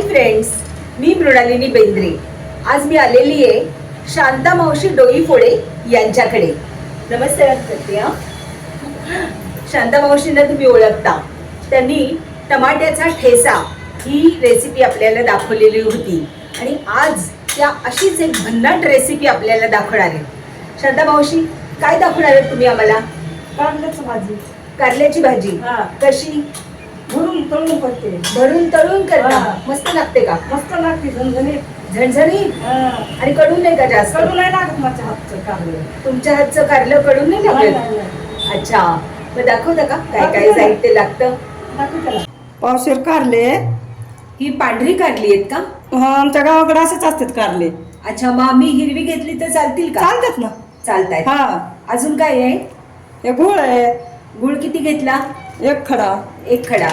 हाय friends मी मृणालिनी बेंद्रे. आज मी आलेली आहे शांता मावशी डोई फोडे यांच्याकडे. नमस्कार करते हा शांता मावशींना तुम्ही ओळखता. त्यांनी टमाट्याचा ठेसा ही रेसिपी आपल्याला दाखवलेली होती. आणि आज त्या अशीच एक भन्नाट रेसिपी आपल्याला दाखवणार आहे. शांता मावशी काय दाखवणार आहे तुम्ही आम्हाला? कारल्याची भाजी. कारल्याची भाजी. कशी? भरून तळून करते. भरून तळून करता हा. मस्त लागते का? मस्त लागते झणझणीत. हा. आणि कडू नाही का जास्त? कडू नाही लागत माझ्या हातचं कारलं. तुमच्या हातचं कारलं कडू नाही नाही, लागत? नाही, नाही. अच्छा. मग दाखवता का? काय काय दाखवते ना. साहित्य लागतं? दाखव त्याला. पावशेर कारले. ही पांढरी कारली आहेत का? हा आमच्या गावाकडे असेच असतात कारले. अच्छा मग आम्ही हिरवी घेतली तर चालतील का? चालतात ना. चालताय हा. अजून काय आहे? हे गुळ आहे. गुळ किती घेतला? एक खडा. एक खडा.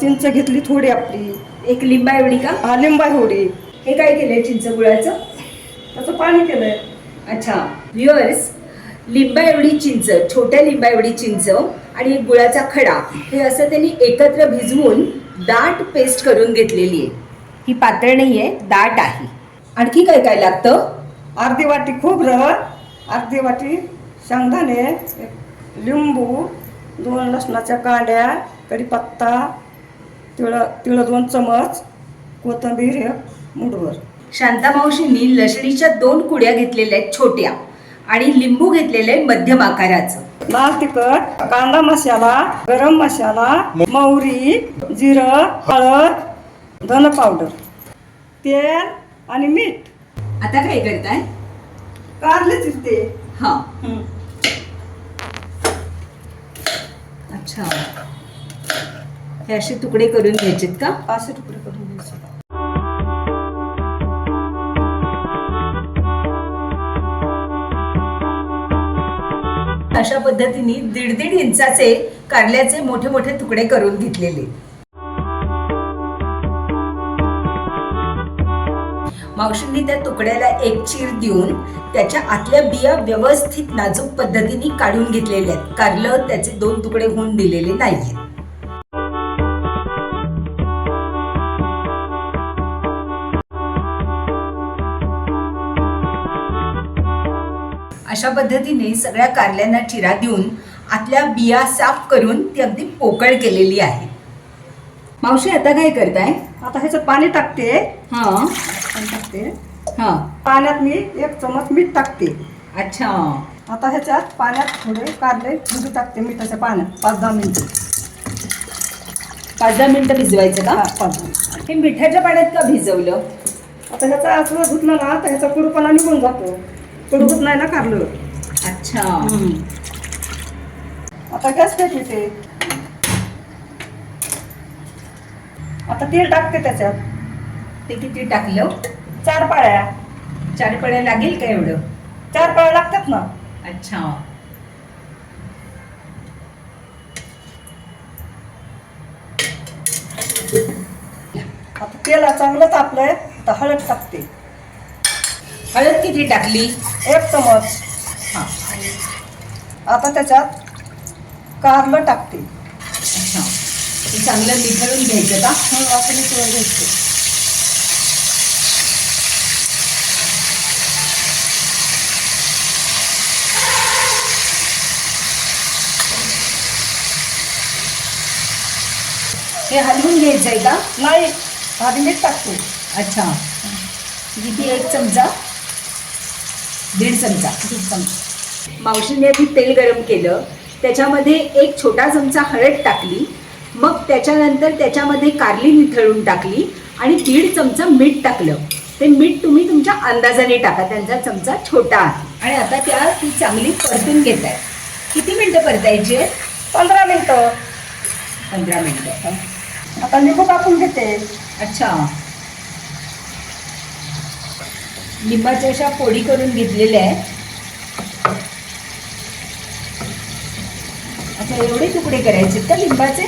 चिंच घेतली थोडी आपली. एक लिंबा एवढी का? हा लिंबा थोडी. हे काय केलंय चिंच गुळाचं? त्याचं पाणी केलंय. अच्छा. व्ह्युअर्स लिंबा एवढी चिंच छोट्या लिंबा एवढी चिंच आणि एक गुळाचा खडा. हे असं त्यांनी एकत्र भिजवून दाट पेस्ट करून घेतलेली आहे. ही पातळ नाही आहे दाट आहे. आणखी काय काय लागतं? अर्धी वाटी खोबरं अर्धी वाटी शेंगदाणे लिंबू दोन लसणाच्या कांड्या कढीपत्ता तिळं तिळं दोन चमच कोथिंबीर एक मुठभर. शांता मावशींनी लसणीच्या दोन कुड्या घेतलेल्या आहेत छोट्या आणि लिंबू घेतलेलं मध्यम आकाराचं. लाल तिखट कांदा मसाला गरम मसाला मोहरी जिरं हळद धन पावडर तेल आणि मीठ. आता काय करताय? कारले चिरते हा. अच्छा. हे असे तुकडे करून घ्यायचेत का? असे तुकडे करून घ्यायचे. अशा पद्धतीने दीड दीड इंचाचे कारल्याचे मोठे मोठे तुकडे करून घेतलेले. मावशींनी त्या तुकड्याला एक चीर देऊन त्याच्या आतल्या बिया व्यवस्थित नाजूक पद्धतीने काढून घेतलेल्या आहेत. कारलं त्याचे दोन तुकडे होऊन दिलेले नाहीये अशा पद्धतीने सगळ्या कारल्यांना चिरा देऊन आतल्या बिया साफ करून ती अगदी पोकळ केलेली आहे. मावशी आता काय करताय? आता ह्याच्यात पाणी टाकते. हा. पाणी टाकते. हा. पाण्यात मी एक चमच मीठ टाकते. अच्छा. आता ह्याच्यात पाण्यात थोडे कारले भिजू टाकते मिठाच्या पाण्यात पाच दहा मिनिटं. पाच दहा मिनिटं भिजवायचं का? पाच. हे मिठाच्या पाण्यात का भिजवलं? आता ह्याचा असं धुतलं ना तर ह्याचा कुडूपणा निघून जातो. कुडूपत नाही ना कारलं. अच्छा. आता गॅस पेटते आता तेल टाकते त्याच्यात. ते किती टाकलं? चार पाळ्या. चार पड्या लागेल का एवढं? चार पाळ्या लागतात ना. अच्छा. आता तेल चांगलं तापलंय. आता हळद टाकते. हळद किती टाकली? एक चमच. हा. आता त्याच्यात कारलं टाकते. अच्छा. हे चांगलं निथळून घ्यायचं का? हं, असं मिसळून घ्यायचं हे हलवून घ्यायचंय का? नाही आधी मीठ टाकते. अच्छा. किती? एक चमचा? दीड चमचा. दीड चमचा. मावशीने आधी तेल गरम केलं. त्याच्यामध्ये एक छोटा चमचा हळद टाकली. मग त्याच्यानंतर त्याच्यामध्ये कारली निथळून टाकली आणि दीड चमचा मीठ टाकलं. ते मीठ तुम्ही तुमच्या अंदाजाने टाका. त्यांचा चमचा छोटा आहे. आणि आता त्या ती चांगली परतून घेत आहे. किती मिनटं परतायची पंधरा मिनिटं. पंधरा मिनटं. आता लिंबू कापून घेते. अच्छा. लिंबाच्या अशा फोडी करून घेतलेल्या आहे अच्छा एवढे तुकडे करायचे का लिंबाचे?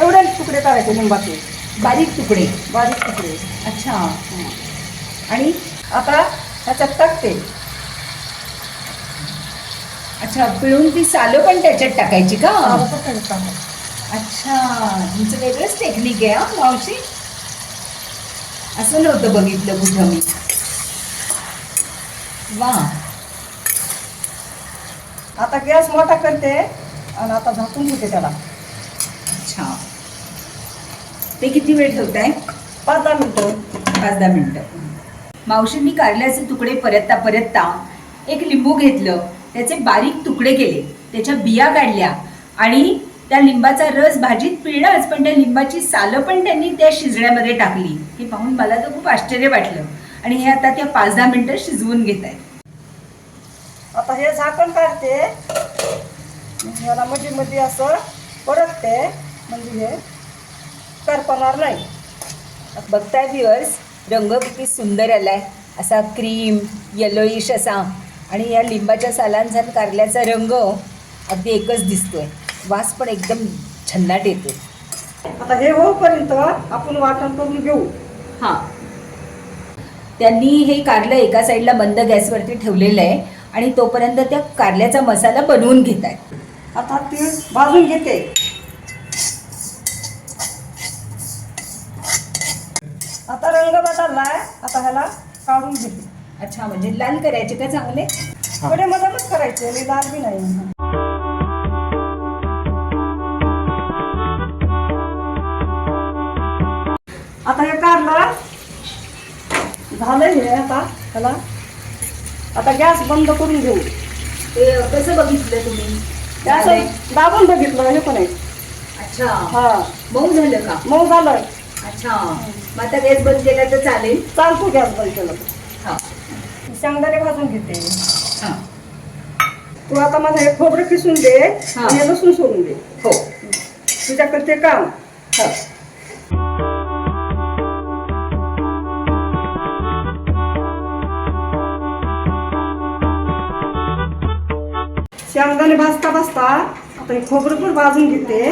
एवढे तुकडे करायचे लिंबाचे. बारीक तुकडे. बारीक तुकडे. अच्छा. आणि आता ह्याच्यात टाकते अच्छा पिळून ती सालं पण त्याच्यात टाकायची का. अच्छा तुमचं वेगळंच टेक्निक आहे हा मावशी. असं नव्हतं बघितलं कुठं मी. वा. आता गॅस मोठा करते आणि आता झाकून घेते त्याला. अच्छा. ते किती वेळ ठेवताय? पाच दहा मिनिटं. पाच दहा मिनिटं. मावशींनी कारल्याचे तुकडे परतता परतता एक लिंबू घेतलं. त्याचे बारीक तुकडे केले. त्याच्या बिया काढल्या. आणि त्या लिंबाचा रस भाजीत पिळलाच पण त्या लिंबाची सालं पण त्यांनी त्या शिजण्यामध्ये टाकली. हे पाहून मला तर खूप आश्चर्य वाटलं. आणि हे आता त्या पाच दहा मिनिटं शिजवून घेत आहेत. आता हे झाकण काढते. ह्याला मध्ये मध्ये असं परतते म्हणजे हे करपणार नाही. बघताय व्ह्युअर्स रंग किती सुंदर आलाय. असा क्रीम येलोईश असा. आणि या लिंबाच्या सालांचा कारल्याचा रंग अगदी एकच दिसतोय. वास पण एकदम छन्नाट येतो आता हे होईपर्यंत आपण वाटण करून घेऊ. हां. त्यांनी हे कारलं एका साईडला बंद गॅसवरती ठेवलेलं आहे आणि तोपर्यंत त्या कारल्याचा मसाला बनवून घेत आहेत. आता तीळ भाजून घेते. आता रंग बदललाय. आता ह्याला काढून घेते. अच्छा म्हणजे लाल करायचे का चांगले? थोडे मधूनच करायचे लाल बी नाही. झालंय हे आता ह्याला. आता गॅस बंद करून घेऊ. ते कसं बघितलं तुम्ही? गॅस? दाबून बघितलं हे पण आहे अच्छा. हा. मऊ झालं का? मऊ झालं. अच्छा. मग आता गॅस बंद केला तर चालेल? चालतो गॅस बंद केलं तर. हां. शेंगदाणे भाजून घेते. हां. तू आता माझं हे खोबरं किसून दे. आणि हे लसूण सोडून दे. हो. तुझ्याकडे ते काम. हो. शेंगदाणे भाजता भाजता आता हे खोबरं पण भाजून घेते.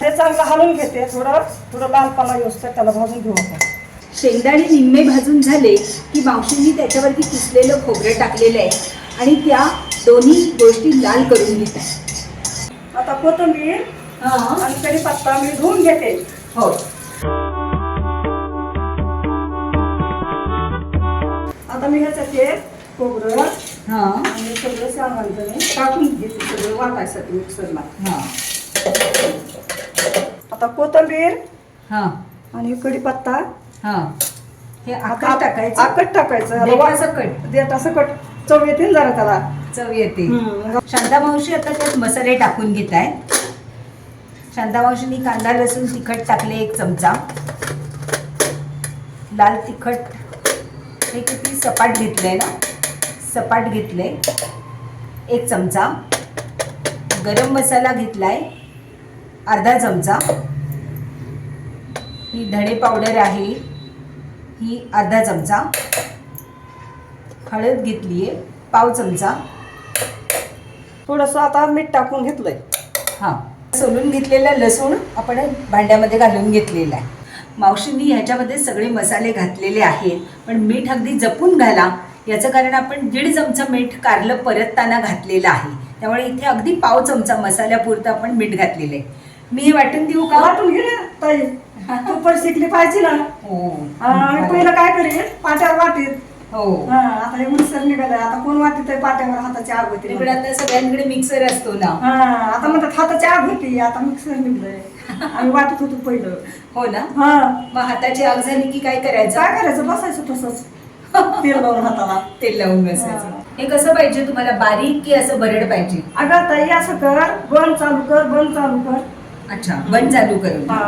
ते चांगलं हलवून घेते थोडं थोडं लालपणा येऊस तर त्याला भाजून घेऊ आपण. शेंगदाणे निम्मे भाजून झाले की मावशींनी त्याच्यावरती किसलेलं खोबरं टाकलेलं आहे आणि त्या दोन्ही गोष्टी लाल करून घेत आहे. आता कोथिंबीर आणि कढीपत्ता मी धुवून घेते. हो. आता मी ह्याच्यात खोबरं. हां. आणि सगळं टाकून घेते सगळं वाटायसाठी मिक्सरला. हां. आता कोथिंबीर हां. आणि कढीपत्ता. हां. हे आकाश टाकायचं. आकट टाकायचं. देठासकट. देठासकट चव येते ना जरा त्याला. चव येते. शांता मावशी आता त्यात मसाले टाकून घेत आहेत. शांता मावशींनी कांदा लसूण तिखट टाकले एक चमचा. लाल तिखट. हे किती सपाट घेतलंय ना. सपाट घेतले एक चमचा. गरम मसाला घेतलाय. अर्धा चमचा. ही धणे पावडर आहे. ही अर्धा चमचा. हळद घेतली आहे पाव चमचा. थोडंसं आता मीठ टाकून घेतलंय. हां. सोलून घेतलेला लसूण आपण भांड्यामध्ये घालून घेतलेला आहे. मावशींनी ह्याच्यामध्ये सगळे मसाले घातलेले आहेत. पण मीठ अगदी जपून घाला. याचं कारण आपण दीड चमचा मीठ कारलं परतताना घातलेलं आहे. त्यामुळे इथे अगदी पाव चमचा मसाल्यापुरतं आपण मीठ घातलेलं आहे मी हे वाटून देऊ का? वाटून घे ना ताई. तू पण शिकली पाहिजे ना. हो. पहिलं काय करेन पाट्यावर वाटीत हो. हा आता हे मिक्सर निघालं आता कोण वाटीत पाट्यावर हाताची आग होती तिकडे आता सगळ्यांकडे मिक्सर असतो ना. हा आता म्हणतात हाताची आग होती आता मिक्सर निघलंय. आम्ही वाटत होतो पहिलं. हो ना? हा. मग हाताची आग झाली की काय करायचं? काय करायचं? बसायचं तसंच. तेल लावून हाताला तेल लावून बसायचं हे. कसं पाहिजे तुम्हाला बारीक की असं बरड पाहिजे? अगं ताई असं कर बंद चालू कर बंद चालू कर. अच्छा बंद चालू करून. हा.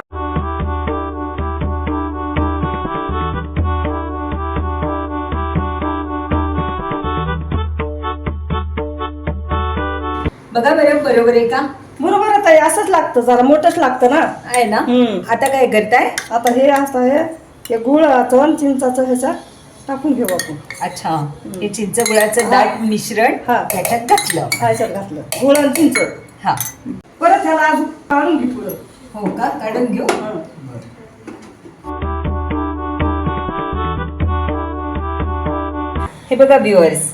बघा बरं बरोबर आहे का? बरोबर आहे ताई असंच लागतं जरा मोठंच लागतं ना. आहे ना? हम्म. आता काय करताय? आता हे असं हे हे गुळाचं आणि चिंचाचं ह्याच्यात टाकून घेऊ आपण. अच्छा. हे चिंच गुळाचं दाट मिश्रण हा. त्याच्यात घातलं. हा, ह्याच्यात घातलं. गुळ आणि चिंच. हा. परत ह्याला अजून काढून घे पुढं. हो का? काढून घेऊ? हं. हे बघा व्ह्युअर्स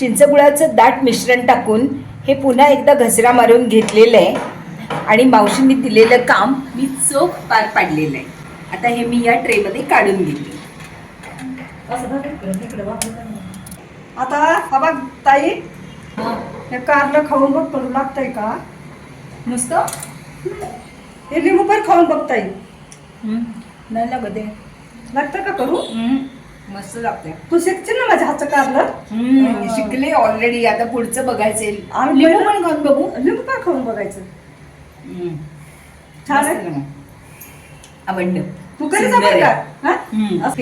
चिंचगुळाचं दाट मिश्रण टाकून हे पुन्हा एकदा घसरा मारून घेतलेलं आहे. आणि मावशींनी दिलेलं काम मी चोख पार पाडलेलं आहे. आता हे मी या ट्रेमध्ये काढून घेते. आता हा बघ ताई. हे. कारलं खाऊन बघ तुला लागतंय का? नुसतं? हे लिंबू पण खाऊन बघ ताई. नाही लागत आहे लागतं का करू? मस्त लागते तू शिकशील ना माझ्या हातचं कारलं? शिकले ऑलरेडी आता पुढचं बघायचे आम्ही लिंबू पण खाऊन बघू. लिंबू पण खाऊन बघायचं. छान आहे. आवडलं. तू कधी सुंदर जमल का आहे. हा?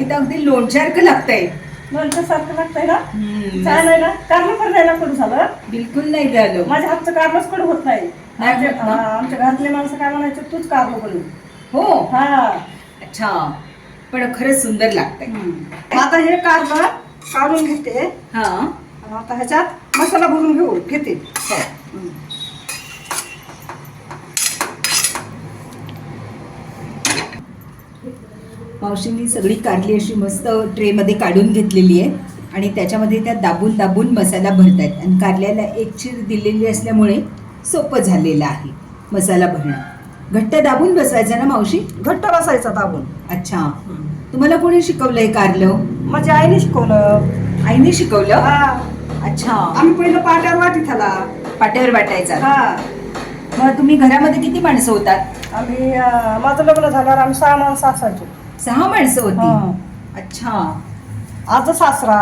तर अगदी लोणच्यासारखं लागतंय. लोणचं सारखं लागतंय ना आहे ना. कारलं पण जायला कडू झालं? बिलकुल नाही झालं. माझ्या हातचं कारलंच कडू होत नाही? आमच्या ना? हा, घरातले माणसं काय म्हणायचं? तूच कारलं बनवू. हो. हा. अच्छा. पण खरंच सुंदर लागतंय. आता हे कारलं काढून घेते. हा. आता ह्याच्यात मसाला भरून घेऊ घेते. मावशींनी सगळी कारली अशी मस्त ट्रेमध्ये काढून घेतलेली आहे. आणि त्याच्यामध्ये त्या दाबून दाबून मसाला भरतायत. आणि कारल्याला एक चीर दिलेली असल्यामुळे सोपं झालेलं आहे मसाला भरणं. घट्ट दाबून बसवायचं ना मावशी? घट्ट बसायचा दाबून. अच्छा. तुम्हाला कोणी शिकवलंय कारलं? माझ्या आईने शिकवलं. आईने शिकवलं? हा. अच्छा. आम्ही पहिलं पाट्यावर वाटी त्याला पाट्यावर वाटायचा. हा. मग तुम्ही घरामध्ये किती माणसं होतात? आम्ही माझं लग्न झाल्यावर आम्ही सहा माणसं असायचो. सहा माणसं हा. होती अच्छा. आजो सासरा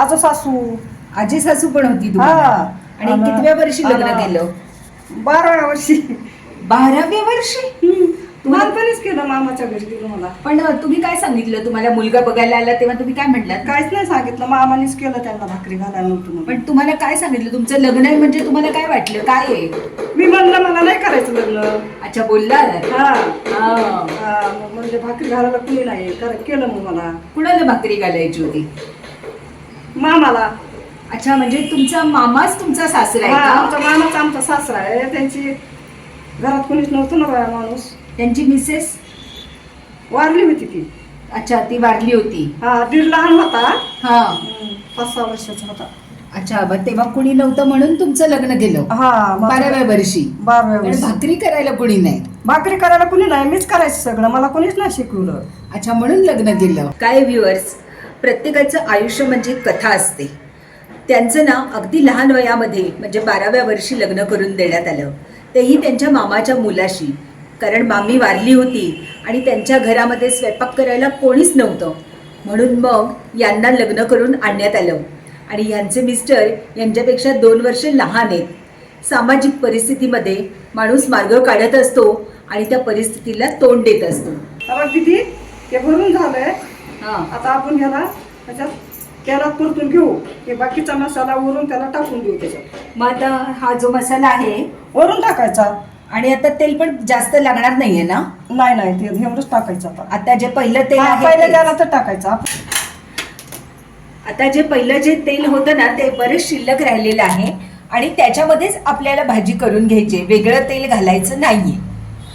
आजो सासू. आजी सासू पण होती हा. तुम्हाला आणि आणि- कितव्या वर्षी लग्न आणि- केलं? बाराव्या वर्षी. बाराव्या वर्षी? लहानपणीच केलं मामाच्या घरी दिलं मला. पण तुम्ही काय सांगितलं? तुम्हाला मुलगा बघायला आला तेव्हा तुम्ही काय म्हटलात? काहीच नाही सांगितलं. मामानेच केलं त्यांना भाकरी घालायला नव्हतं म्हणून. पण तुम्हाला काय सांगितलं? तुमचं लग्न आहे म्हणजे तुम्हाला काय वाटलं? काय आहे? मी म्हणलं मला नाही करायचं लग्न. अच्छा बोलला हा. हा. हा, मग म्हणजे भाकरी घालायला कुणी नाही कर- केलं मग मला. कुणाला भाकरी घालायची होती? मामाला. अच्छा म्हणजे तुमचा मामाच तुमचा सासरा हा, आहे आमचा का मामाचा आमचा सासरा आहे. त्यांची घरात कोणीच नव्हतं ना बाया माणूस. त्यांची मिसेस? वारली होती ती. अच्छा ती वारली होती. हा दीड लहान होता. हा. हम्म, पाच सहा वर्षाचा होता. अच्छा मग तेव्हा कुणी नव्हतं म्हणून तुमचं लग्न केलं हा बाराव्या वर्षी. बाराव्या वर्षी. भाकरी करायला कुणी नाही? भाकरी करायला कुणी नाही मीच करायचं सगळं मला कोणीच नाही शिकवलं. अच्छा म्हणून लग्न केलं. काय व्ह्युअर्स प्रत्येकाचं आयुष्य म्हणजे कथा असते. त्यांचं ना अगदी लहान वयामध्ये म्हणजे बाराव्या वर्षी लग्न करून देण्यात आलं. तेही त्यांच्या मामाच्या मुलाशी. कारण मामी वारली होती आणि त्यांच्या घरामध्ये स्वयंपाक करायला कोणीच नव्हतं. म्हणून मग यांना लग्न करून आणण्यात आलं. आणि यांचे मिस्टर यांच्यापेक्षा दोन वर्ष लहान आहेत. सामाजिक परिस्थितीमध्ये माणूस मार्ग काढत असतो आणि त्या परिस्थितीला तोंड देत असतो. दिदी ते भरून झालंय. हां. आता आपण ह्याला त्याच्यात तेलात परतून घेऊ. हे बाकीचा मसाला वरून त्याला टाकून देऊ त्याच्यात. मग आता हा जो मसाला आहे वरून टाकायचा. आणि आता तेल पण जास्त लागणार नाहीये ना? नाही नाही ते एवढंच टाकायचं आता. आता जे पहिलं तेल हा, आहे पहिलं ते- त्याला तर टाकायचा. आता जे पहिलं जे तेल होतं ना ते बरेच शिल्लक राहिलेलं आहे. आणि त्याच्यामध्येच आपल्याला भाजी करून घ्यायची. वेगळं तेल घालायचं नाहीये.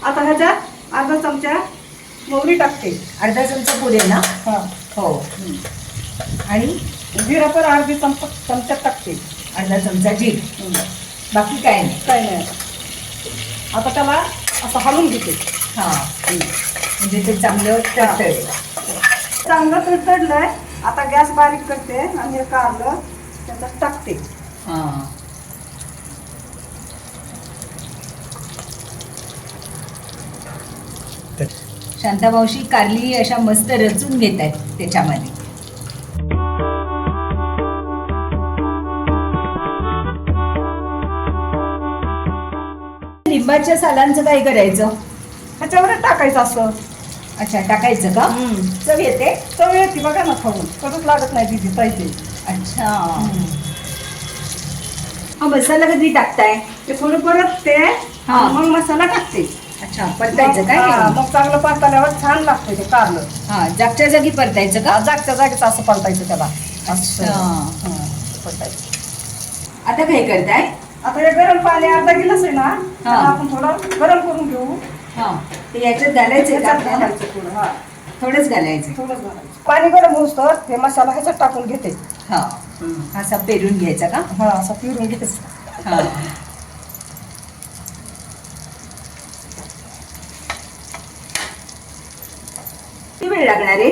आता ह्याच्यात अर्धा चमचा मोहरी टाकते. अर्धा चमचा पुरे ना? हा. हो. आणि जिरा पण अर्धी चमचा चमचा टाकते. अर्धा चमचा जीर. बाकी काय नाही. काय नाही. आता त्याला असं हलवून घेते. हा. म्हणजे ते चांगलं तडतडेल. चांगलं तडतडलंय. आता गॅस बारीक करते आणि हे कारलं त्याच्यात टाकते. हा. शांतामावशी कारली अशा मस्त रचून घेत आहेत त्याच्यामध्ये. लिंबाच्या सालांचं काय करायचं? ह्याच्यावर टाकायचं असं. अच्छा टाकायचं का? चव येते? चव येते बघा ना खाऊन. कडूच लागत नाही दिदी पाहिजे अच्छा. हा मसाला कधी टाकताय? ते थोडं परत ते हा. मग मसाला टाकते. अच्छा परतायचं हा, काय मग चांगलं परताल्यावर छान लागतं ते कारलं हा जागच्या जागी परतायचं का? जागच्या जागेच असं परतायचं त्याला. असं. अच्छा. हा, परतायचं. आता काय करताय? आता हे गरम पाणी अर्धा गिलास आहे ना त्याला आपण थोडं गरम करून घेऊ. हा. ते याच्यात घालायचं का त्याच्यात आपल्याला? घालायचं थोडं हा. थोडंच घालायचं. थोडंच घालायचं. पाणी गरम होऊस तर हे मसाला ह्याच्यात टाकून घेते. हा. असा पेरून घ्यायचा का? हा असं पिरून घेते हा. वेळ लागणार आहे?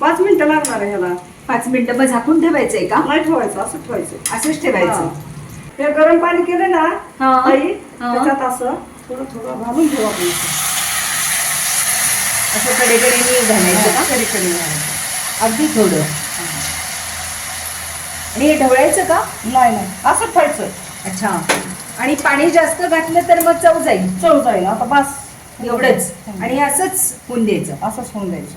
पाच मिनिटं लागणार आहे ह्याला. पाच मिनिटं मग झाकून ठेवायचंय का? नाही ठेवायचं असं ठेवायचं. असंच ठेवायचं. हा. गरम पाणी केलं ना हा. ताई हा. त्याच्यात असं थोडं थोडं घालून ठेवा असं कडेकडेने घालायचं का. अगदी थोडं. आणि हे ढवळायचं का? नाही नाही. असं ठेवायचं. अच्छा. आणि पाणी जास्त घातलं तर मग चव जाईल. चव जाईल. आता बस. एवढंच. आणि असंच होऊन द्यायचं. असंच होऊन द्यायचं.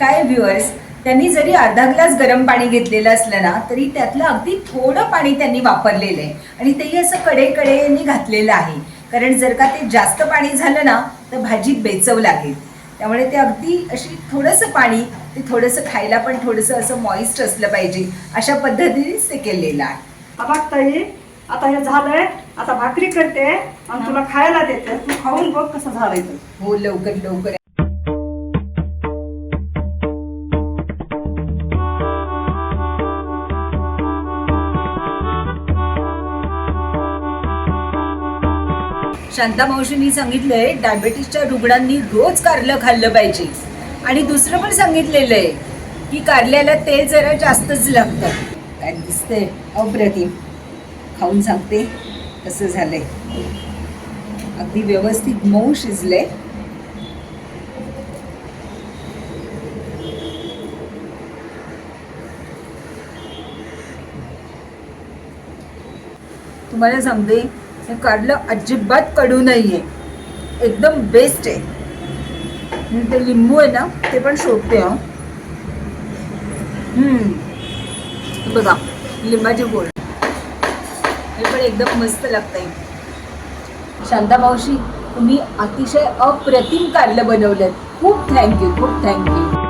काय व्ह्युअर्स त्यांनी जरी अर्धा ग्लास गरम पाणी घेतलेलं असलं ना तरी त्यातलं अगदी थोडं पाणी त्यांनी वापरलेलं आहे. आणि तेही असं कडे कडेने घातलेलं आहे. कारण जर का ते जास्त पाणी झालं ना तर भाजीत बेचव लागेल. त्यामुळे ते अगदी अशी थोडंसं पाणी ते थोडंसं खायला पण थोडंसं असं मॉइस्ट असलं पाहिजे. अशा पद्धतीनेच ते केलेलं आहे. आता हे झालंय आता भाकरी करते आणि तुला खायला देते. तू खाऊन बघ कसं झालंय ते. हो लवकर लवकर. शांता मावशींनी सांगितलंय डायबेटीसच्या रुग्णांनी रोज कारलं खाल्लं पाहिजे. आणि दुसरं पण सांगितलेलं आहे की कारल्याला तेल जरा जास्तच लागतं. काय दिसतंय? अप्रतिम. खाऊन सांगते. कसं झालंय. अगदी व्यवस्थित मऊ शिजलंय. तुम्हाला सांगते हे कारलं अजिबात कडू नाहीये. एकदम बेस्ट आहे. ते लिंबू आहे ना ते पण शोधते हम्म. बघा लिंबाची गोड. एकदम मस्त लागतंय. शांता मावशी तुम्ही अतिशय अप्रतिम कार्य बनवलं खूप थँक्यू खूप थँक्यू